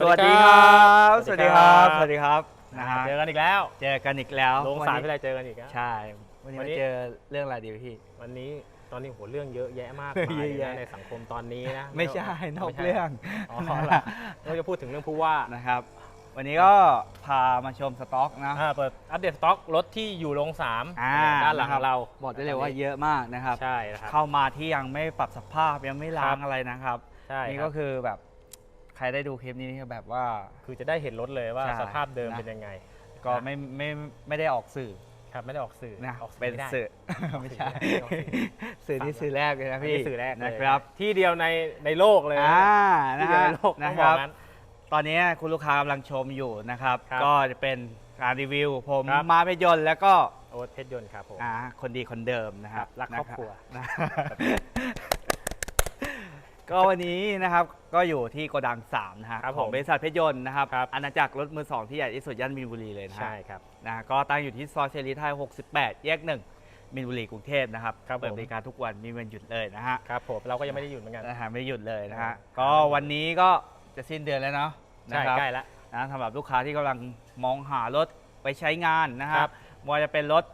สวัสดีครับ สวัสดีครับ สวัสดีครับนะฮะเจอกันอีกแล้ว เจอกันอีกแล้วลงสารวันที่นี้ไรเจอกันอีกแล้วใช่ วันนี้วันมานี้เจอเรื่องอะไรดีพี่ วันนี้ตอนนี้โหเรื่องเยอะแยะมากมายเยอะแยะนะในสังคมตอนนี้นะ ไม่ใช่นอกไม่ใช่เรื่อง อ๋อนะเหรอเราจะพูดถึงเรื่องผู้ว่านะครับ วันนี้ก็พามาชมสต็อกนะอ่าเปิดอัปเดตสต็อกรถที่อยู่โรงสามอ่าด้านหลังะคบเรา บอกได้เลยว่าเยอะมากนะครับ ใช่นะครับ เข้ามาที่ยังไม่ปรับสภาพยังไม่ล้างครับอะไรนะครับ ใช่ นี่ครัก็บคือแบบใครได้ดูคลิปนี้นี่แบบว่า คือจะได้เห็นรถเลยว่าใช่สภาพเดิมนะ เป็นยังไงก็ไม่ไม่ไม่ได้ออกสื่อครับไม่ได้ออกสื่อนะออกเป็นไม่ได้ สื่อ ไม่ใช่ออกสื่อสื่อที่สื่อแรกเลยนะอันพี่นี้สื่อแรกเลยนะครับที่เดียวในในโลกเลยอ่าที่นะเดียวฮะในโลกต้นะองคบอรักบงั้นตอนนี้คุณลูกค้ากำลังชมอยู่นะครับ ครับก็จะเป็นการรีวิว ผมครับ มาเพชรยนต์แล้วก็โอ๊ตเพชรยนต์ครับผม อ่าคนดีคนเดิมนะครับรักครอบครัว นะ ก็วันนี้นะครับก็อยู่ที่โกดัง3นะฮะครับของผมบริษัทเพชรยนต์นะครับครับ อาณาจักรรถมือสองที่ใหญ่ที่สุดย่านมีนบุรีเลยนะฮะ ใช่ครับ นะก็ตั้งอยู่ที่ซอยเสรีไทย 68 แยกหนึ่งมีนบุรีกรุงเทพนะครับครับเปิดผมบริการทุกวันมีวันหยุดเลยนะฮะครับผมเราก็ยังไม่ได้หยุดเหมือนกัน นะฮะไม่หยุดเลยนะฮะครับก็วันนี้ก็จะสิ้นเดือนแล้วเนาะนะใช่ครับใกล้แล้วนะสำหรับลูกค้าที่กำลังมองหารถไปใช้งานนะคครัรับบไม่ว่าจะเป็นรถ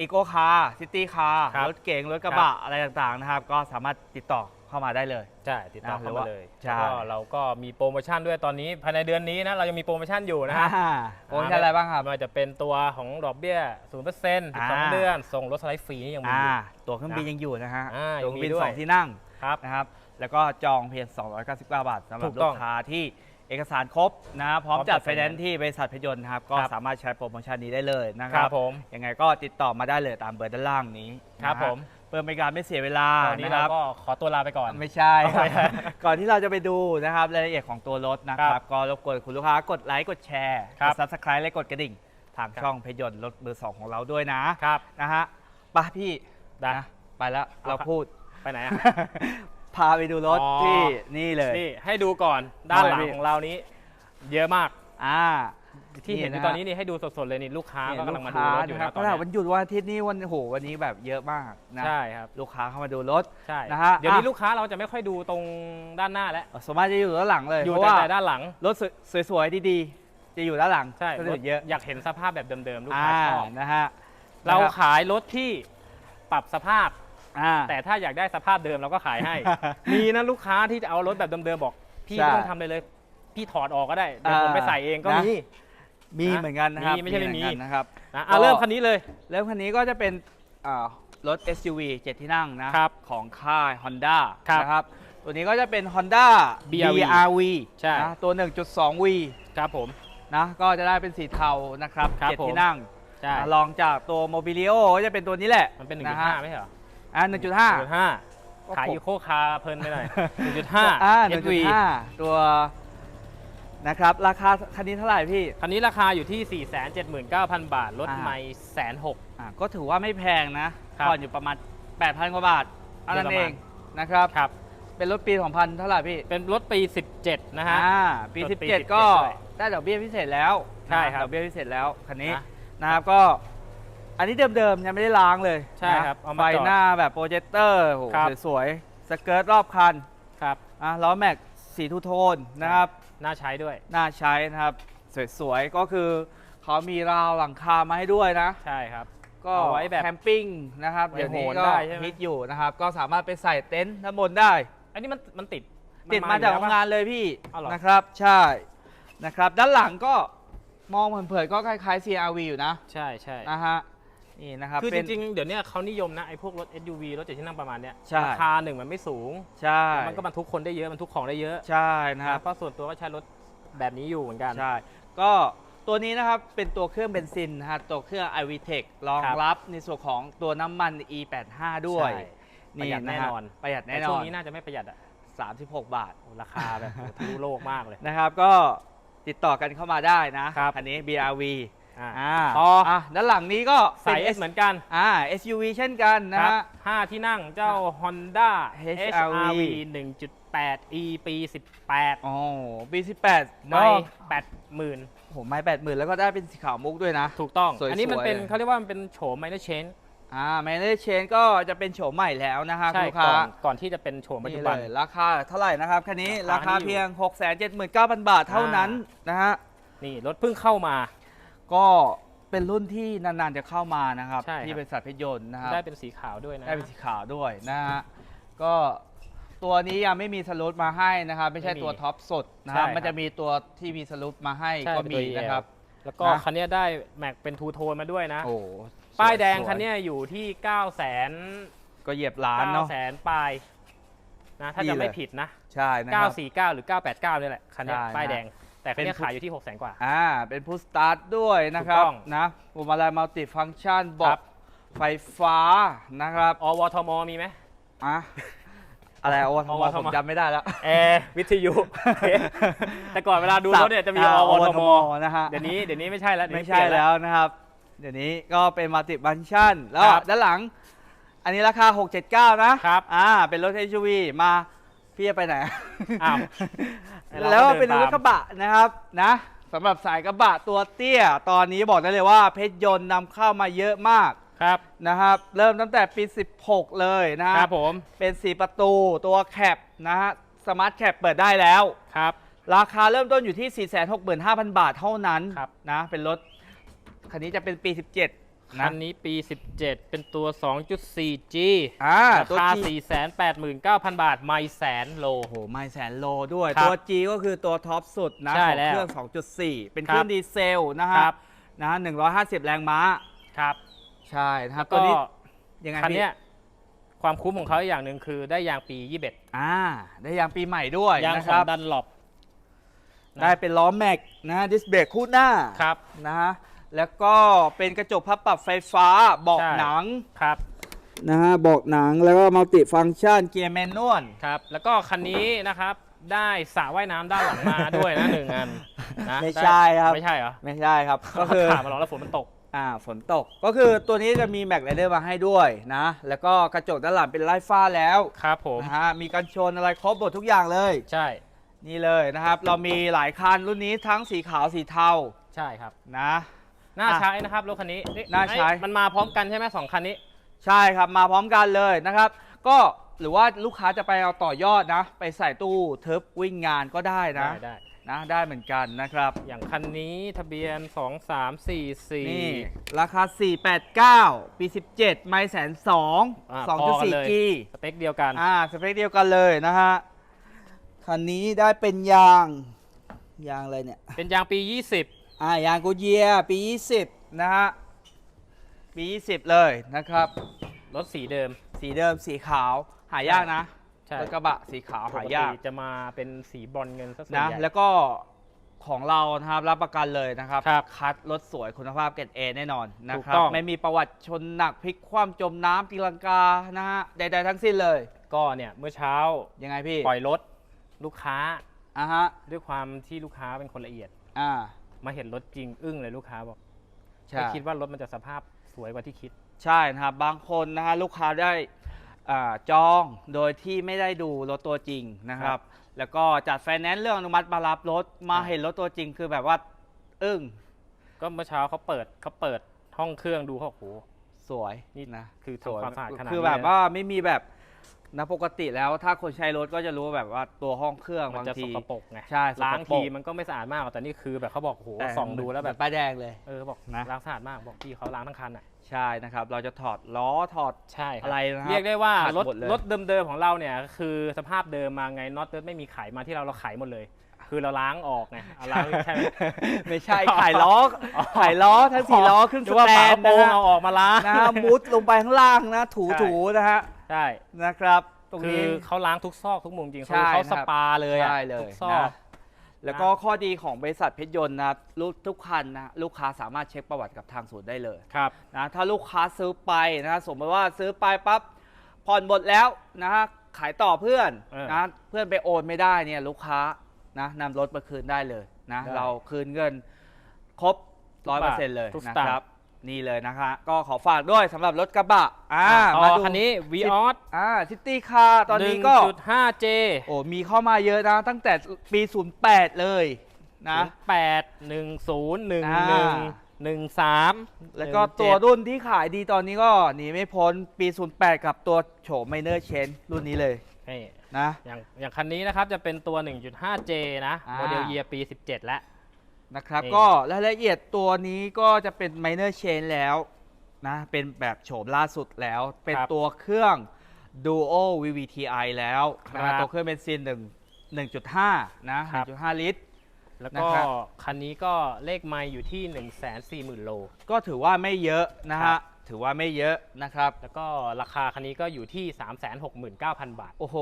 อีโก้คาร์ซิตี้คาร์ครับรถเก๋งรถกระบะอะไรต่างๆนะครับ ก็สามารถติดต่อ เข้ามาได้เลย ใช่ ติดต่อนะหรืเข้าอมาว่าเลยใช่ แล้วก็เราก็มีโปรโมชั่นด้วยตอนนี้ภายในเดือนนี้นะเรายังมีโปรโมชั่นอยู่นะฮะ อ่าโปรโมชั่นอะไรบ้างครับ ไม่ว่าจะเป็นตัวของดอกเบี้ย 0%อ่า 12 เดือน ส่งรถสไลด์ฟรีนี่ยังมีอ่าอยู่ ตั๋วเครื่องบินนะยังอยู่นะฮะอ่าตั๋วเครื่องบินยังมีด้วย สองที่นั่งครับ นะครับ แล้วก็จองเพียง 299 บาทสำหรัถูบกลูต้องกค้าที่เอกสารครบนะพร้อมพร้อมจัดจัดไฟแนนซ์ finance ที่บริษัทเพชรยนต์นะครับ ก็ครับ สามารถใช้โปรโมชั่นนี้ได้เลยนะคครัรับบผม ยังไงก็ติดต่อมาได้เลยตามเบอร์ด้านล่างนี้ครับนะฮะผม เพื่อไม่การไม่เสียเวลาตอนนี้นะคเรารับก็ขอตัวลาไปก่อนไม่ใช่เอาไม่ใช่ ก่อนที่เราจะไปดูนะครับรายละเอียดของตัวรถนะคครัรับบก็รบกวนคุณลูกค้ากดไลค์กดแชร์ครักบดซับสไครต์และกดกระดิ่ง ทางครับช่องเพชรยนต์รถมือสองของเราด้วยนะครับ นะฮะไปะพี่ได้ นะไปแล้วเอาเราครับพูด ไปไหนอะพาไปดูรถอ๋อ ที่นี่เลย นี่ให้ดูก่อนด้านหลังพี่ของเรานี้ เยอะมาก อ่า ที่เห็นอยู่ะตอนนี้นี่ให้ดูสดๆเลยนี่ลูกค้าเนี่ยก็กำลังมาดูลูรกถอยู่ค้านะนะตอนครับเนี้ยวันหยุดวันอาทิตย์นี้วันโหวันนี้แบบเยอะมากนะใช่ครับลูกค้าเข้ามาดูรถใช่นะฮะเดี๋ยวนี้อะลูกค้าเราจะไม่ค่อยดูตรงด้านหน้าแล้วสมมติจะอยู่ด้านหลังเลยอยู่เพราะแต่ว่าแต่ด้านหลังรถสวยๆดีๆ จะอยู่ด้านหลังใช่ก็รจะถเยอะอยากเห็นสภาพแบบเดิมๆลูกอ่าค้าชอบนะฮะเรานะครับขายรถที่ปรับสภาพอ่าแต่ถ้าอยากได้สภาพเดิมเราก็ขายให้ มีนะลูกค้าที่จะเอารถแบบเดิมๆบอก พี่ใช่ไม่ต้องทำเลยเลย พี่ถอดออกก็ได้เดี๋ยวผมอ่าไปใส่เองก็นะมี มีนะเหมือนกันนะครับมีไม่ใช่ไม่มี เหอนกันนะครับ นะอะก็ เริ่มคันนี้เลย เริ่มคันนี้ก็จะเป็นอ่ารถ SUV 7 ที่นั่งนะครับของค่าย Honda ครับนะครับ ตัวนี้ก็จะเป็น Honda BRV BRV ใช่ นะตัว 1.2V ครับผม นะก็จะได้เป็นสีเทานะครับครับ เจ็ดผมที่นั่งใช่อะลองจากตัว Mobilio ก็จะเป็นตัวนี้แหละมันเป็นะฮะ1.5ไม่ใช่เหรออ่า1.5 1.5ขายผมอีโคคาเพลินไปหน่อยอ่า1.5 SV 1.5 ตัว นะครับ ราคาคันนี้เท่าไหร่พี่ คันนี้ราคาอยู่ที่ 479,000 บาทรถอ่า ไม่แสนหก อะก็ถือว่าไม่แพงนะครับผ่อนอยู่ประมาณ 8,000 กว่าบาทเท่านั้นโดยประเอมาณงนะครับ ครับ เป็นรถปี 2000 เท่าไหร่พี่เป็นรถปี 17 นะฮะ อ่าปี รถปี17ก็17ด้วยได้ดอกเบี้ยพิเศษแล้วใช่ครับดอกเบี้ยพิเศษแล้วคันนี้นะนะครับก็ อันนี้เดิมๆ ยังไม่ได้ล้างเลยใช่ครับนะเอาไฟมาจอดหน้าแบบโปรเจคเตอร์โหครับ สวยๆ สเกิร์ตรอบคันครับ อะล้อแม็กสีทูโทนนะครับ น่าใช้ด้วย น่าใช้นะครับ สวยๆ ก็คือเขามีราวหลังคามาให้ด้วยนะ ใช่ครับ ก็เอาไว้แบบแคมปิ้งนะครับไว้เดี๋ยวนี้โหนก็ได้ใช่ไหม ฮิตอยู่นะครับ ก็สามารถไปใส่เต็นท์ด้านบนได้ อันนี้มันมันติดติดมาจากอยู่โรแล้วงปะ งานเลยพี่เอาเหรอ นะครับ ใช่นะครับ ด้านหลังก็มองเผินๆก็คล้ายๆ CRV อยู่นะใช่ใช่นะฮะ นี่นะครับคือจเป็น ริงๆ เดี๋ยวเนี้ยเขานิยมนะไอ้พวกรถ SUV รถเจ็ดที่นั่งประมาณเนี้ยใช่ ราคาหนึ่งมันไม่สูง ใช่แล้วมันก็บรรทุกคนได้เยอะบรรทุกของได้เยอะใช่นะครับ เพราะส่วนตัวก็ใช้รถแบบนี้อยู่เหมือนกัน ใช่ ก็ตัวนี้นะครับเป็นตัวเครื่องเบนซินนะฮะตัวเครื่อง i v t e c รองครับรับในส่วนของตัวน้ำมัน E85 ด้วยใช่ประหยัดแน่นอนะฮะประหยัดแน่แต่นช่วองนนี้น่าจะไม่ประหยัดอะ36 บาทโอ้ราคาแบบโอ้ทะลุโลกมากเลย นะครับ ก็ติดต่อกันเข้ามาได้นะครับ คันนี้ BRV อ่าอ่าต่ออ่อะด้านหลังนี้ก็สายป็ S เหมือนกันอ่า SUV เช่นกันนะครับฮะ ห้าที่นั่งเจ้า Honda HRV HRV 1.8 E ปี 18 โอ้ปี 18ไม่ก็80,000 ผมไม่แปดหมื่นแล้วก็ได้เป็นสีขาวมุกด้วยนะ ถูกต้อง สวยๆอันนี้มันเป็นเลย เขาเรียกว่ามันเป็นโฉม minor change อ่าแมนเนเชนก็จะเป็นโฉมใหม่แล้วนะฮะใช่ลูกก่ค้าอนก่อนที่จะเป็นโฉมปัจจุบันนี่เลยราคาเท่าไหร่นะครับคันนี้ราราคาคาเพียง 679,000 บาทเท่านั้นนะฮะ นี่รถเพิ่งเข้ามา ก็เป็นรุ่นที่นานๆจะเข้ามานะครับ ใช่ครับ ที่บริษัทเพชรยนต์นะครับได้เป็นสีขาวด้วยนะได้เป็นสีขาวด้วยนะฮะก็ตัวนี้ยังไม่มีสลูปมาให้นะครับ ไม่ใช่ไม่มีตัวท็อปสุดนะครับใช่ครับ มันจะมีตัวที่มีสลูปมาให้ใช่ก็เป็นมีตัว EL นะครับ แล้วก็นะ คันเนี้ยได้แม็กเป็นทูโทนมาด้วยนะ โอ้ป้ายแดงสวคันเนี้ยอยู่ที่ 9 0 0 0 0 0ก็เหยียบล้าน9เนาะแสนปลายนะถ้าดีจะเลย ไม่ผิดนะ ใช่นะครับ 949 หรือ 989นี่แหละคันเนี้ยใช่ป้ายนะแดง แต่คันเนี้ยเป็นขายอยู่ที่6 0 0 0 0กว่า อ่า เป็นผู้สตาร์ทด้วยนะครับถูกต้อง นะปุ่มอะไรมัลติฟัง c t ชันบอครักบไฟฟ้านะครับอวทมมีไหม อะอะไรโอทอมวทม ผมจำไม่ได้แล้ว แอร์วิทยุ แต่ก่อนเวลาดูรถเนี่ยจะมีาอวทมนะฮะเดี๋ยวนี้เดี๋ยวนี้ไม่ใช่แล้วเดี๋ยวไม่นี้ใช่เปยนแล้วนะครับ เดี๋ยวนี้ก็เป็นมัลติฟัง c t ชันแล้วครับด้านหลัง อันนี้ราคา 679 นะครับ อ่า เป็นรถ SUV มา พี่จะไปไหนอ้าวแล้วเราก็เดินเป็นรถตามกระบะนะครับนะสำหรับสายกระบะตัวเตี้ย ตอนนี้บอกได้เลยว่าเพชรยนต์นำเข้ามาเยอะมากครับ นะครับ เริ่มตั้งแต่ปี 16 เลยนะฮะครับผม เป็น 4 ประตูตัวแคปนะฮะสมาร์ทแคปเปิดได้แล้ว ครับ ราคาเริ่มต้นอยู่ที่ 465,000 บาทเท่านั้นครับ นะเป็นรถคันนี้จะเป็นปี 17 นะคันนี้ปี 17 เป็นตัว 2.4G อ่าราตัว คา G 489,000 บาท ไม่แสนโล โอ้โห ไม่แสนโลด้วย ครับตัว G ก็คือตัวท็อปสุดนะใช่ของแล้วเครื่อง 2.4 เป็นครับเครื่องดีเซลนะคฮะรับนะ150 แรงม้า ครับ ใช่นะครับก็ตัวนี้ยังไงคันพี่เนี้ยความคุ้มของเขาอีกอย่างหนึ่งคือได้ยางปี 21 อ่า ได้ยางปีใหม่ด้วยยางนะขคองรับ ดันหลบ นะ ได้เป็นล้อแม็กนะดิสเบรกคู่หน้าครับ นะฮะ แล้วก็เป็นกระจกพับปรับไฟฟ้าเบาะใช่ หนังครับนะฮะเบาะหนังแล้วก็มัลติฟัง c t ชันเกียร์แมนนวล ครับ แล้วก็คันนี้นะครับได้สระว่ายน้ำด้านหลังมาด้วยนะหนึ่งอันนะไม่ใช่ครับ ไม่ใช่เหรอไม่ใช่ครับ ก็คือขามาหรอกแล้วฝนมันตก อ่าฝนตกก็คือตัวนี้จะมีแม็กไรเดอร์มาให้ด้วยนะ แล้วก็กระจกด้านหลังเป็นไร้ฟ้าแล้วครับผม นะฮะมีกันชนอะไรครบหมดทุกอย่างเลย ใช่นี่เลยนะครับ เรามีหลายคันรุ่นนี้ทั้งสีขาวสีเทาใช่ครับ นะ น่าอะ ใช้นะครับรถคันนี้เอ๊ะน่าใช้เอ้ยมันมาพร้อมกันใช่ไหมสองคันนี้ ใช่ครับมาพร้อมกันเลยนะครับ ก็หรือว่าลูกค้าจะไปเอาต่อยอดนะ ไปใส่ตู้เทิร์ฟวิ่งงานก็ได้นะได้ได้ นะได้เหมือนกันนะครับ อย่างคันนี้ทะเบียน 2 3 4 นี่4 ราคา 489 ปี 17 ไม่แสนสองอ่าสองพจุอดกันสี่เลย กีสเปคเดียวกัน อ่าสเปคเดียวกันเลยนะฮะ คันนี้ได้เป็นยาง ยางอะไรเนี่ย เป็นยางปี 20 อ่ายางกูเยียปี 20 นะฮะ ปี 20 เลยนะครับ รถสีเดิม สีเดิมสีขาวหายากนะใช่ รถกระบะสีขาวหายากปกติจะมาเป็นสีบอลเงินซะส่วนนะ ใหญ่ แล้วก็ของเรานะครับรับประกันเลยนะครับ ครับคัดรถสวยคุณภาพเกรดเอแน่นอนนะถูกครับ ต้อง ไม่มีประวัติชนหนักพลิกคว่ำจมน้ำตีลังกานะฮะใดๆทั้งสิ้นเลย ก็เนี่ยเมื่อเช้ายังไงพี่ปล่อยรถลูกค้าอะฮะด้วยความที่ลูกค้าเป็นคนละเอียด อ่า มาเห็นรถจริงอึ้งเลยลูกค้าบอกใช่ ไม่คิดว่ารถมันจะสภาพสวยกว่าที่คิด ใช่นะครับ บางคนนะฮะลูกค้าได้อ่าจองโดยที่ไม่ได้ดูรถตัวจริงนะคครัรับ บ แล้วก็จัดไฟแนนซ์เรื่องอนุมัติมารับรถมาใช่เห็นรถตัวจริงคือแบบว่าอึ้งก็เมื่อเช้าเขาเปิดเขาเปิดห้องเครื่องดูเขาโอ้โห สวยนี่ นะคือสวยทำความสะอาดขนาดนี้คือแบบเลยว่าไม่มีแบบ นะปกติแล้วถ้าคนใช้รถก็จะรู้แบบว่าตัวห้องเครื่องมันบางจะสที กปรกไงใช่สกปรก ล้างทีมันก็ไม่สะอาดมากหรอกแต่นี่คือแบบเขาบอกโอ้โหแต่ส่องดูแล้วแบบป้ายแดงเลย เออบอกนะ ล้างสะอาดมากบอกพี่เขาล้างทั้งคันอะใช่นะครับ เราจะถอดล้อถอด ใช่คบอะไรนะครับเรียกได้ว่าขัดรถหมดเลย รถเดิมๆของเราเนี่ยคือสภาพเดิมมาไงน็อตเดิมไม่มีไขมาที่เราเราไขหมดเลย คือเราล้างออกไงเอาล้างใช่ไหม ไม่ใช่ขายล้อขายล้อทั้งสี่ล้อขึ้นหสรือว่าแตฝานกระโปรงนะฮะเอาออกมาล้าง นะฮะมุดลงไปข้างล่างนะถูใช่ ถูนะฮะ ใช่นะครับ ตรงคือนี้ เขาล้างทุกซอกทุกมุมจริงใช่คือเขาคสรับปาเลยอะใช่เลยทุกซอก นะ แล้วก็ข้อดีของบริษัทเพชรยนต์นะครับลูกทุกคันนะลูกค้าสามารถเช็คประวัติกับทางศูนย์ได้เลยครับ นะถ้าลูกค้าซื้อไปนะสมมติว่าซื้อไปปั๊บผ่อนหมดแล้วนะฮะขายต่อเพื่อนเออนะเพื่อนไปโอนไม่ได้เนี่ยลูกค้านะนำรถมาคืนได้เลยนะได้เราคืนเงินครบร้อยเปอร์เซ็นต์เลยทุกสนะตางค์ ครับ นี่เลยนะคะ ก็ขอฝากด้วยสำหรับรถกระบะอ่าต่มาอดูคันนี้วีออสอ่าซิตี้คาร์ตอนนี้ก็ 1.5J โอ้มีเข้ามาเยอะนะ ตั้งแต่ปี 08 เลยนะแปดหนึ่งศูนย์หนึ่งอ่าหนึ่ง13 แล้วก็ตัวรุ่นที่ขายดีตอนนี้ก็หนีไม่พ้นปี 08 กับตัวโฉมไมเนอร์เชนรุ่นนี้เลยนี่นะ อย่างอย่างคันนี้นะครับจะเป็นตัว 1.5J นะ อ่า โมเดลเยียปี 17 แล้ว นะครับนี่ก็รายละเอียดตัวนี้ก็จะเป็นไมเนอร์เชนแล้วนะ เป็นแบบโฉมล่าสุดแล้ว เป็นตัวเครื่อง Duo VVTi แล้วนะคครัรับบตัวเครื่องเบนซิน1 1.5 นะ ครับ 1.5 ลิตร แล้วนะก็ครับ คันนี้ก็เลขไมล์อยู่ที่ 140,000 โล ก็ถือว่าไม่เยอะนะครัฮะ บ ถือว่าไม่เยอะนะครับ แล้วก็ราคาคันนี้ก็อยู่ที่ 369,000 บาท โอ้โห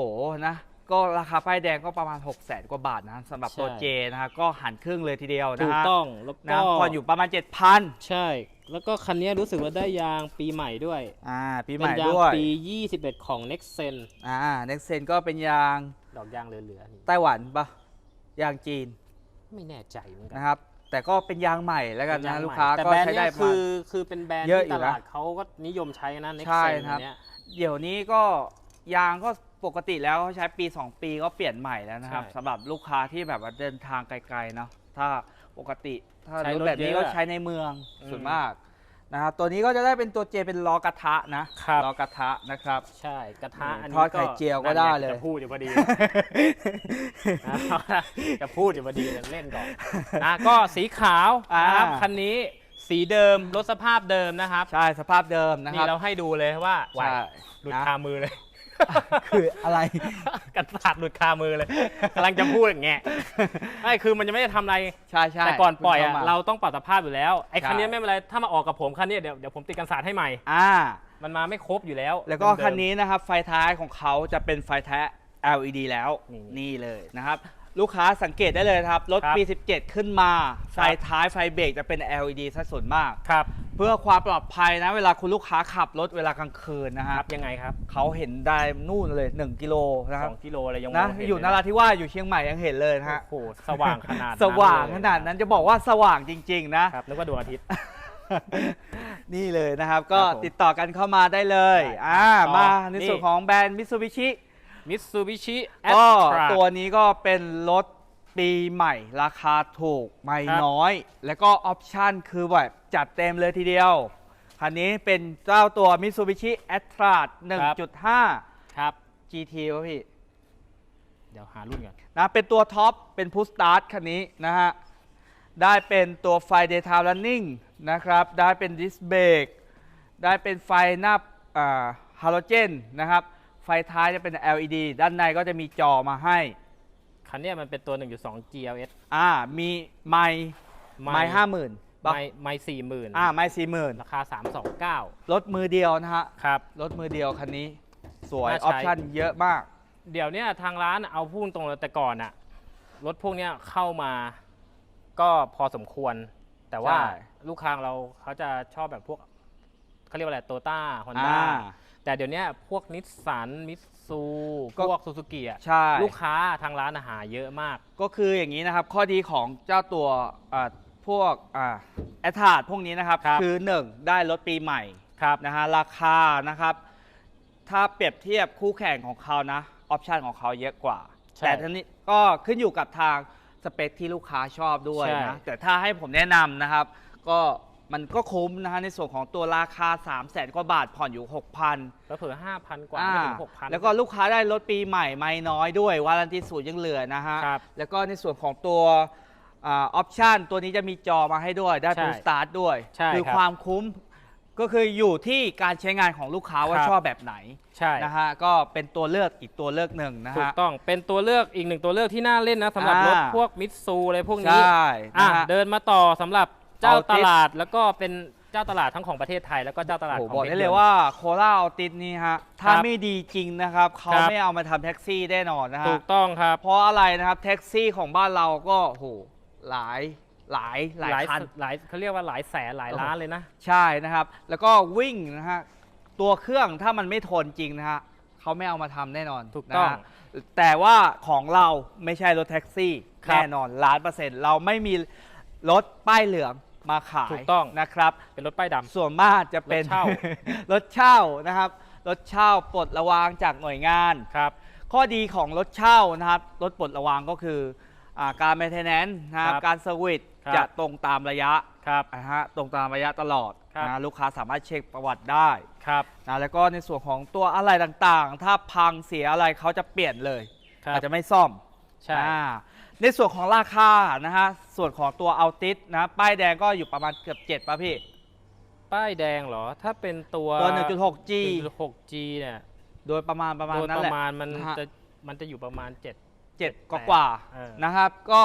นะ ก็ราคาป้ายแดงก็ประมาณ 6 0 0 0 0 0กว่าบาทนะสำหรับตัวใช่ เจนะฮะก็หันครึ่งเลยทีเดียวนะถูกฮะต้องแล้วนะก็ผ่อนอยู่ประมาณ 7,000ใช่ แล้วก็คันนี้รู้สึกว่าได้ยางปีใหม่ด้วยอ่าปีใหเป็นม่ยางด้วยปี 21 ของ Nexen อ่า Next Gen ก็เป็นยางดอกยางเหลือๆนี่ไต้หวันปะยางจีนไม่แน่ใจเหมือนกันะครับ แต่ก็เป็นยางใหม่แล้วกันเป็ยนะงลูกค้าแต่ก็แบรนด์ใช้ได้เนี้ยประคืมาณ อคือเป็นแบรนด์เยอะที่อยู่ตนะลาดเขาก็นิยมใช้นะ ใช่ Nexen ครับอันเนี้ย เดี๋ยวนี้ก็ยางก็ ปกติแล้วเขาใช้ปี 2 ปีก็เปลี่ยนใหม่แล้วนะครับใช่สำหรับลูกค้าที่แบบว่าเดินทางไกลๆเนาะถ้าปกติถ้าใช้รถรถแบบนี้เยอะก็ใช้ในเมืองอืมส่วนมากนะครับตัวนี้ก็จะได้เป็นตัวเจเป็นล้อกระทะนะครับ ล้อกระทะนะครับ ใช่กระทะอืมอันทนี้อดไข่เจียวก็ได้เลย จะพูดอยู่พอดี นะจะพูดอยู่พอดีเลยเล่นก่อนนะก็สีขาวนะครับอ่า คันนี้สีเดิมรถสภาพเดิมนะครับ ใช่สภาพเดิมนะคนี่รับเราให้ดูเลยว่าไหวใช่หลุดนะ คามือเลย คืออะไรกันสาดหลุดคามือเลยกำลังจะพูดอย่างเงี้ยไม่คือมันจะไม่ได้ทำอะไร ใช่ใช่แต่ก่อนปล่อยอะพิ่งข้มเราต้องปรับสภาพอยู่แล้วไอ้คันนี้ใช่ไม่เป็นไรถ้ามาออกกับผมคันนี้เดี๋ยวเดี๋ยวผมติดกันสาดให้ใหม่ อ่า มันมาไม่ครบอยู่แล้วแล้วก็เดิมๆ คันนี้นะครับไฟท้ายของเขาจะเป็นไฟท้าย LED แล้วนี่ นี่เลยนะครับ ลูกค้าสังเกตได้เลยนะครับ รถครับปี 17 ขึ้นมา ไฟท้ายไฟเบรกจะเป็น LED ซะส่วนมาก ครับเพื่อความปลอดภัยนะ เวลาคุณลูกค้าขับรถเวลากลางคืนนะคฮะรับยังไงครับเขาเห็นได้นู่นเลย 1 กิโลนะคสรับองกิโลอะไรยังมนะงเห็อยู่เลนราธิวาสอยู่เชียงใหม่ยังเห็นเลยนะฮะ โอ้โหสว่างขนาดนั้นสว่างเลยขนาดนั้นจะบอกว่าสว่างจริง ๆ นะ ครับนึกว่าดวงอาทิตย์ นี่เลยนะครับ ก็ครับผมติดต่อกันเข้ามาได้เลย ได้อ่า ต่อมาในนี่ ส่วนของแบรนด์มิ t ซูบิชิ มิตซูบิชิแอก็ตราตัวนี้ก็เป็นรถปีใหม่ราคาถูกไม่ครับน้อย แล้วก็ออปชั่นคือแบบจัดเต็มเลยทีเดียว คันนี้เป็นเจ้าตัว Mitsubishi a t r a 1.5 ครับ GT วะพี่ เดี๋ยวหารุ่นก่อนนะ เป็นตัวท็อป เป็นพุ s สตาร์ทคันนี้นะฮะ ได้เป็นตัวไฟ Daytime Running นะครับ ได้เป็นดิสเบรกได้เป็นไฟหน้าฮาโลเจนนะครับ ไฟท้ายจะเป็น LED ด้านในก็จะมีจอมาให้ คันเนี้ยมันเป็นตัว 1.2 GLS อ่า มีไม้ไม้ห้าหมื่นไม่ไม่สี่หมื่นอ่าไม้สี่หมื่นราคา 329 รถมือเดียวนะฮะ ครับ รถมือเดียวคันนี้ สวยน่าอใช้ อปชั่นเยอะมาก เดี๋ยวเนี้ยทางร้านเอาพูดตรงเลยแต่ก่อนอะรถพวกเนี้ยเข้ามาก็พอสมควร แต่ว่าใช่ ลูกค้าของเราเขาจะชอบแบบพวกเขาเรียกว่าอะไรโตต้าฮอนด้าอ่า แต่เดี๋ยวเนี้ยพวกนิสสันมิตซูพก็วกซูซูกิอะใช่ ลูกค้าทางร้านอาหารเยอะมาก ก็คืออย่างนี้นะครับ ข้อดีของเจ้าตัวอ่าพวกอ่าแอทาดพวกนี้นะครับครับ อหนึ่งได้รถปีใหม่ครับ นะฮะราคานะครับ ถ้าเปรียบเทียบคู่แข่งของเขานะออปชันของเขาเยอะกว่า ใช่แต่ทีนี้ก็ขึ้นอยู่กับทางสเปคที่ลูกค้าชอบด้วยใช่ นะแต่ถ้าให้ผมแนะนำนะครับ ก็ มันก็คุ้มนะฮะในส่วนของตัวราคา 3 0 0แสนกว่าบาทผ่อนอยู่ 6,000แล้วเผื่อห้าพันกว่าอ่าไม่ถึงหกพัน แล้วก็ลูกค้าได้รถปีใหม่ไม่น้อยด้วย วารันตีศูนย์ยังเหลือนะฮะ ครับแล้วก็ในส่วนของตัวออปชันตัวนี้จะมีจอมาให้ด้วย ได้ใช่ฟูสตาร์ทด้วย ใช่คือครับความคุ้มก็คืออยู่ที่การใช้งานของลูกค้าว่าครับ ชอบแบบไหนใช่ นะฮะก็เป็นตัวเลือกอีกตัวเลือกหนึ่งนะถูกฮะ ต้องเป็นตัวเลือกอีกหนึ่งตัวเลือกที่น่าเล่นนะสำหรับอ่าร รถพวกมิตซูอะไรพวกใชนี้่อะนะฮะ เดินมาต่อสำหรับ เจ้าเอาติตดลาดแล้วก็เป็นเจ้าตลาดทั้งของประเทศไทย แล้วก็เจ้าตลาดโอ้ขโหองบอกพชรได้เลยว่าโคราชเอาติดนี่ฮะ ถ้าครับไม่ดีจริงนะครับเขาครับ ไม่เอามาทำแท็กซี่แน่นอนนะฮะ ถูกต้องครับ เพราะอะไรนะครับแท็กซี่ของบ้านเราก็โอ้โหหลายหลายหลายคัน หลายเขาเรียกว่าหลายแสนหลายล้านเลยนะ ใช่นะครับ แล้วก็วิ่งนะฮะตัวเครื่องถ้ามันไม่ทนจริงนะฮะเขาไม่เอามาทำแน่นอนถูกต้องนะฮะแต่ว่าของเราไม่ใช่รถแท็กซี่ ครับ แน่นอนล้านเปอร์เซ็นต์เราไม่มีรถป้ายเหลือง มาขายถูกต้อง นะครับ เป็นรถป้ายดำ ส่วนมากจะเป็น รถเช่า รถเช่านะครับ รถเช่าปลดระวางจากหน่วยงาน ครับ ข้อดีของรถเช่านะครับ รถปลดระวางก็คืออ่าการ maintenance นะครับการเซอร์วิสครับ จะตรงตามระยะครับ นะฮะตรงตามระยะตลอดครับ นะลูกค้าสามารถเช็คประวัติได้ครับ นะแล้วก็ในส่วนของตัวอะไรต่างๆ ถ้าพังเสียอะไรเขาจะเปลี่ยนเลยครับอาจจะไม่ซ่อมใช่ อ่า ในส่วนของราคานะฮะส่วนของตัวเอาติสนะป้ายแดงก็อยู่ประมาณเกือบ7ป่ะพี่ ป้ายแดงเหรอ ถ้าเป็นตัวตัว 1.6G 1.6G เนี่ยโดยประมาณประมาณโดยนั้นปแหละ ระมาณมันนะฮะ จะมันจะอยู่ประมาณ7เจ็ดกว่ากว่าเออ นะครับ ก็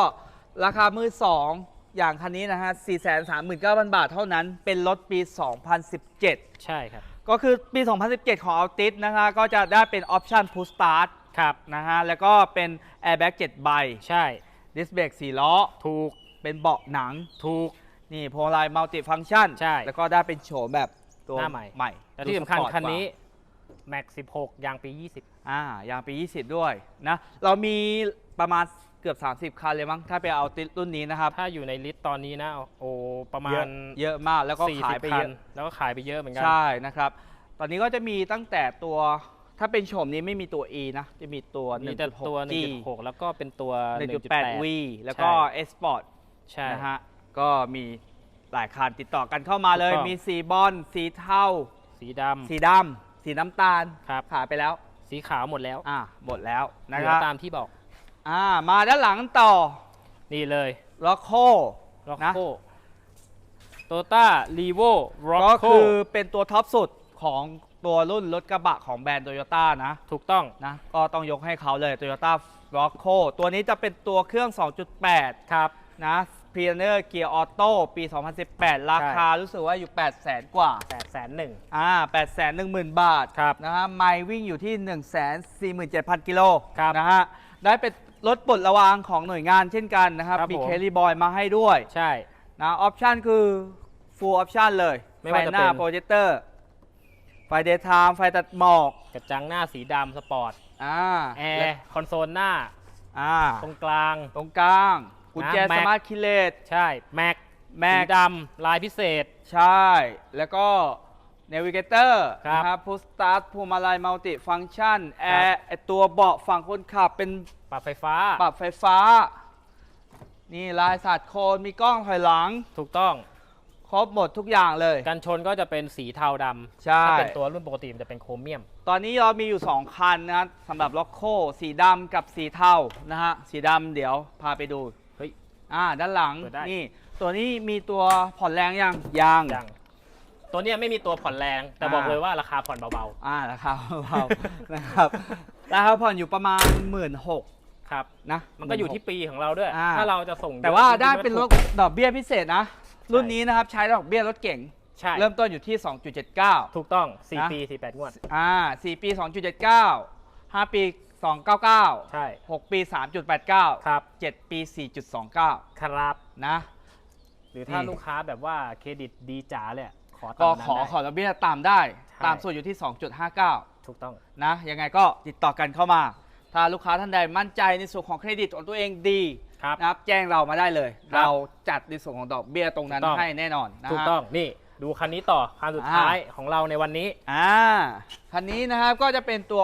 ราคามือสองอย่างคันนี้นะฮะ 4 3 9 0 0 0 บาทเท่านั้น เป็นรถปี 2017 ใช่ครับ ก็คือปี 2017 ของ Altis นะคะก็จะได้เป็นออปชั่น Push Start ครับนะฮะแล้วก็เป็น Airbag 7ใบใช่ Disc Brake 4ล้อถูกเป็นเบาะหนังถูกนี่พวงมาลัยมัลติฟัง c t ชันใช่แล้วก็ได้เป็นโฉมแบบตัวหน้าใหม่ ใหม่และที่สำคัญดูปอร์ตคันกว่านี้ Max 16 ยางปี 20 อ่ายางปี 20 ด้วยนะเรามีประมาณเกือบ 30 คันเลยมั้งถ้าไปเอาติดรุ่นนี้นะครับ ถ้าอยู่ในลิสต์ตอนนี้นะโอ้ประมาเยณอะเยอะมากแล้วก็ขายไป40เยคันอะแล้วก็ขายไปเยอะเหมือนกัใช่นะครับ ตอนนี้ก็จะมีตั้งแต่ตัว ถ้าเป็นโฉมนี้ไม่มีตัว E นะ จะมีตัว มีแต่ตัว 1.6G 1.6 แล้วก็เป็นตัว 1.8V แล้วก็ S Sport ใช่ นะฮะ ก็มีหลายคันติดต่อกันเข้ามาเลย ถูกต้อง มีสีบอลสีเทา สีด สีดำ สีน้ำตาล ครับ ขายไปแล้วำสีขาวหมดแล้วอ่าหมดแล้วนะเหลืคอรับตามที่บอก อ่า มาด้านหลังต่อนี่เลยล็อกโค ร็อกนะ โคโตต้ารีโวร็อกก็โคคือเป็นตัวท็อปสุดของ ตัวรุ่นรถกระบะของแบรนด์โตโยต้านะถูกต้อง นะ ก็ต้องยกให้เขาเลย Toyota r o c c o ตัวนี้จะเป็นตัวเครื่อง 2.8 ครับ นะ p i o n e r Gear Auto ปี 2018 ราคารู้สึกว่าอยู่ 8 0 0แสนกว่า8 0 0 0 0 0อ่า8 1 0 0 0 0 บาทครับนะฮะไมล์วิ่งอยู่ที่ 1 4 7 0 0 0 กิโลครับนะฮะ ได้เป็นรถปลดระวางของหน่วยงานเช่นกันนะครับ ครับมีผม เคลลี่บอยมาให้ด้วย ใช่ นะออปชันคือ full option เลยไม่ไฟว่าจะหน้าเป็นโปรเจคเตอร์ ไฟเดย์ไทม์ไฟตัดหมอกกระจังหน้าสีดำสปอร์ตอ่าแอร์คอนโซลหน้า อ่าตรงกลาง ตรงกลางกุญแจนะส Mac มาร์ทคิเลตใช่แม็ก Mac สีดำลายพิเศษ ใช่ แล้วก็ Navigator ครับนะครับ Push Start พวงมาลัยมัลติฟัง c t ชันแอร์ไอ้ตัวเบาะฝั่งคนขับเป็นปรับไฟฟ้า ปรับไฟฟ้า นี่ลายสัตว์โคนมีกล้องถอยหลัง ถูกต้อง ครบหมดทุกอย่างเลย กันชนก็จะเป็นสีเทาดำใช่ ถ้าเป็นตัวรุ่นปกติมันจะเป็นโครเมียม ตอนนี้เรามีอยู่ 2 คันนะสำหรับล็อกโค สีดำกับสีเทานะฮะ สีดำเดี๋ยวพาไปดู เฮ้ย อ่า ด้านหลัง เปิดได้ นี่ ตัวนี้มีตัวผ่อนแรงยังยัง ยังตัวเนี้ยไม่มีตัวผ่อนแรง แต่อ่า บอกเลยว่าราคาผ่อนเบาอ่าราคาเบาๆนะครับราคาผ่อนอยู่ประมาณ 1 6ื่นๆครับ นะ มันก็อยู่ที่ปีของเราด้วย อ่า ถ้าเราจะส่งแต่ว่าจริงๆได้เป็นรถถูกดอกเบี้ยพิเศษนะ รุ่นนี้นะครับใช้ดอกเบี้ยรถเก่ง ใช่ เริ่มต้นอยู่ที่ 2.79 ถูกต้อง นะ 4 ปี 48 งวด อ่า4ปี 2.79 5 ปี 299 ใช่ 6 ปี 3.89 ครับ 7 ปี 4.29 ครับ นะ หรือถ้านี่ ลูกค้าแบบว่าเครดิตดีจ๋าเลยอะขอก็ตามนั้นขอได้ ขอดอกเบี้ยตามได้ ใช่ ตามส่วนอยู่ที่ 2.59 ถูกต้อง นะยังไงก็ติดต่อกันเข้ามา ถ้าลูกค้าท่านใดมั่นใจในส่วนของเครดิตของตัวเองดี ครับนะครับแจ้งเรามาได้เลย ครับเราจัดในส่วนของดอกเบี้ยตรงนั้นถูกต้อง ให้แน่นอนนะฮะ ถูกต้องนี่ดูคันนี้ต่อคันสุดอ่าท้ายของเราในวันนี้ อ่าคันนี้นะครับก็จะเป็นตัว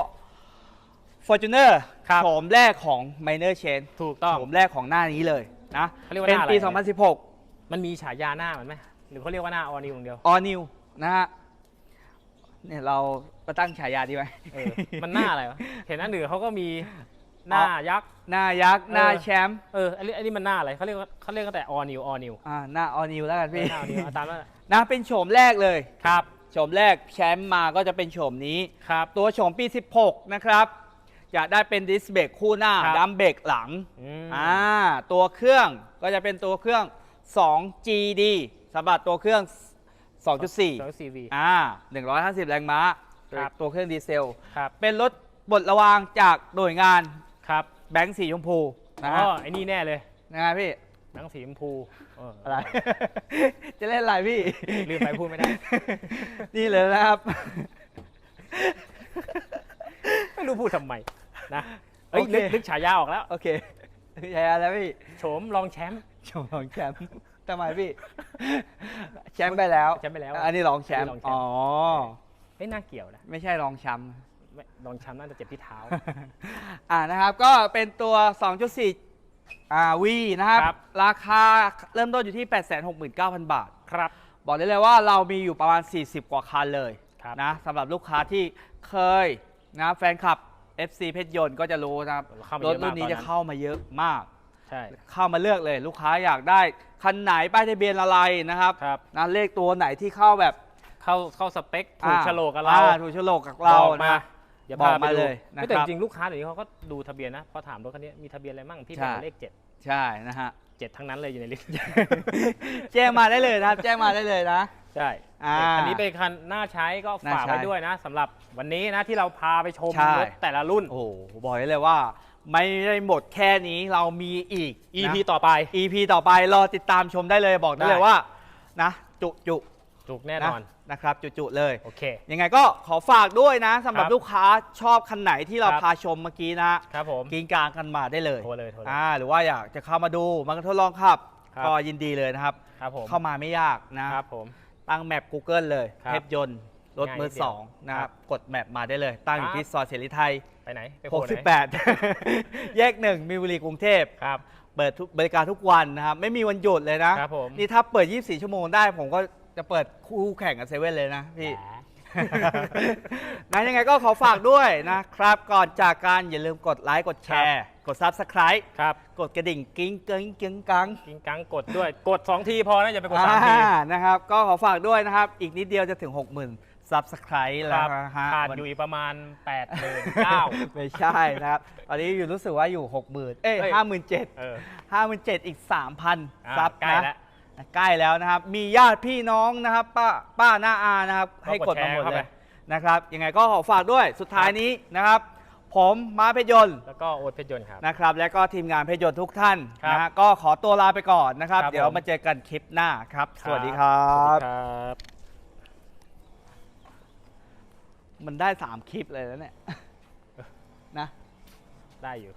Fortuner ครับ โฉมแรกของ Minor Chain ถูกต้อง โฉมแรกของหน้านี้เลยนะเขาเรียกว่าเป็นหน้าอะไร ปีเนี่ย2016 มันมีฉายาหน้ามันไหมหรือเขาเรียกว่าหน้าออนิวอย่างเดียว All New นะฮะเนี่ยเรามาตั้งฉายาดีไหม เออมันหน้าอะไรวะ เห็นอันอื่นเขาก็มีหน้ายักษ์ หน้ายักษ์ หน้าเออแชมป์เอออันนี้อันนี้มันหน้าอะไรเขาเรียกว่าเขาเรียกกันแต่ออนิวออนิวอ่าหน้า All New แล้วกันพี่ หน้าออนิวตามนั้นแหละนะเป็นโฉมแรกเลยครับโฉมแรกแชมป์มาก็จะเป็นโฉมนี้ ครับ ตัวโฉมปี 16 นะครับ จะได้เป็นดิสเบรกคู่หน้าครับ ดัมเบรกหลัง อืม อ่าตัวเครื่องก็จะเป็นตัวเครื่อง 2GD สำหรับตัวเครื่อง 2.4สองซีวีอ่า150 แรงม้า ครับ ตัวเครื่องดีเซล ครับเป็นรถบดระวางจากหน่วยงานครับ แบงค์สีชมพูอ๋นะอฮะไอ้นี่แน่เลยนะฮะพี่หนังสีชมพูเอออะไร จะเล่นอะไรพี่ ลืมไปพูดไม่ได้ นี่เลยนะครับ ไม่รู้พูดทำไมนะเอ้ยโอเค นึกนึกฉายาออกแล้ว โอเคใช่แล้วพี่โฉมรองแชมป์ ชมรองแชมป์ทำไมพี่ แชมป์ไปแล้วแชมป์ไปแล้วอันนี้รองแชมป์อันนี้รองแชมป์ อ๋อเฮ้ยน่าเกี่ยวนะ ไม่ใช่รองแชมป์ ไม่รองแชมป์น่าจะเจ็บที่เท้า อ่านะครับก็เป็นตัว 2.4อ่าวีนะครับ ครับ ราคาเริ่มต้นอยู่ที่ 869,000 บาท ครับ บอกได้เลยว่าเรามีอยู่ประมาณ 40 กว่าคันเลยครับ นะสำหรับลูกค้าที่เคยนะแฟนคลับ FC เพชรยนต์ก็จะรู้นะครับเข้ามารเยถอะรุ่มากนนี้ตอนจะนั้นเข้ามาเยอะมาก ใช่ เข้ามาเลือกเลย ลูกค้าอยากได้คันไหนป้ายทะเบียนอะไรนะครับครับ นะเลขตัวไหนที่เข้าแบบเข้าเข้าสเปคถูกอ่าโฉลกกับเรา อ่ถูกโฉลกกับเราบอกมานะ เดี๋ยวบอกพาไปมาดูเลยนะครับเฮ้ยแต่จริงๆลูกค้าเดี๋ยวนี้เขาก็ดูทะเบียนนะ พอถามรถคันนี้มีทะเบียนอะไรมั่งพี่ใช่เป็นเลขเจ็ดใช่นะฮะ เจ็ดทั้งนั้นเลยอยู่ในลิสต์ แจ้งมาได้เลยนะครับ แจ้งมาได้เลยนะ ใช่อ่าคันนี้เป็นคันน่าใช้ก็ฝากน่าใช้ไว้ด้วยนะสำหรับวันนี้นะที่เราพาไปชมใช่ รถแต่ละรุ่น โอ้โหบอกได้เลยว่า ไม่ได้หมดแค่นี้เรามีอีก EP นะ ต่อไป EP ต่อไปรอติดตามชมได้เลยบอกได้เลยได้ว่า นะ จุจุ ถูกแน่นอนะนะครับ จุจุเลยโอเค ยังไงก็ขอฝากด้วยนะสำหรับครับลูกค้าชอบคันไหนที่เราครับ พาชมเมื่อกี้นะครับผม กินกลางกันมาได้เลยโทรเลยโทรเลยอ่าหรือว่าอยากจะเข้ามาดูมากระทดลองขับ ครับ ก็ยินดีเลยนะครับ ครับผมเข้ามาไม่ยากนะ ครับผม ตั้งแมป Google เลยครับเทพยนต์รถง่ายมือนิดเดียวสองนะครับครับกดแมปมาได้เลย ตั้งอยู่ครับ ที่ซอยเสรีไทย ไปไหนไปโผล่ไหน68 แยกหนึ่งมีนบุรีกรุงเทพ ครับ เปิดทุกบริการทุกวันนะครับ ไม่มีวันหยุดเลยนะครับผม นี่ถ้าเปิด 24 ชั่วโมงได้ผมก็ จะเปิดคู่แข่งกับเซเว่นเลยนะพี่แหมนะยังไงก็ขอฝากด้วยนะครับ ก่อนจากกันอย่าลืมกดไลค์กดแชร์ กด Subscribe ครับ กดกระดิ่งกิ้งเกิ้งกิ้งกังกิงกังกดด้วย กด 2 ทีพอนะ อย่าไปกด3ที อ่านะครับ ก็ขอฝากด้วยนะครับ อีกนิดเดียวจะถึง 60,000 Subscribe คแล้รัวบนะฮะขาดวันอยู่อีกประมาณ8 9 0 0 0ไม่ใช่นะครับ ตอนนี้อยู่รู้สึกว่าอยู่ 60,000 เอ้ยเอ้ย 57,000 เออ57,000อีก3,000อ่าซับใกล้นะแล้ว ใกล้แล้วนะครับ มีญาติพี่น้องนะครับ ป้าป้าหน้าอานะครับ ให้กดมาหมดก็กดแชร์เข้าเลไป ยนะครับยังไงก็ขอฝากด้วยสุดท้ายนี้นะครับ ผมมาเพชรยนต์แล้วก็โอ๊ตเพชรยนต์ครับ นะครับ และก็ทีมงานเพชรยนต์ทุกท่านครับนะฮะก็ขอตัวลาไปก่อนนะครับ ครับเดี๋ยวผม มาเจอกันคลิปหน้าครับ สวัสดีคครัสวัสบ ดีครับ มันได้ 3 คลิปเลยแล้วเนี่ยนะ ได้อยู่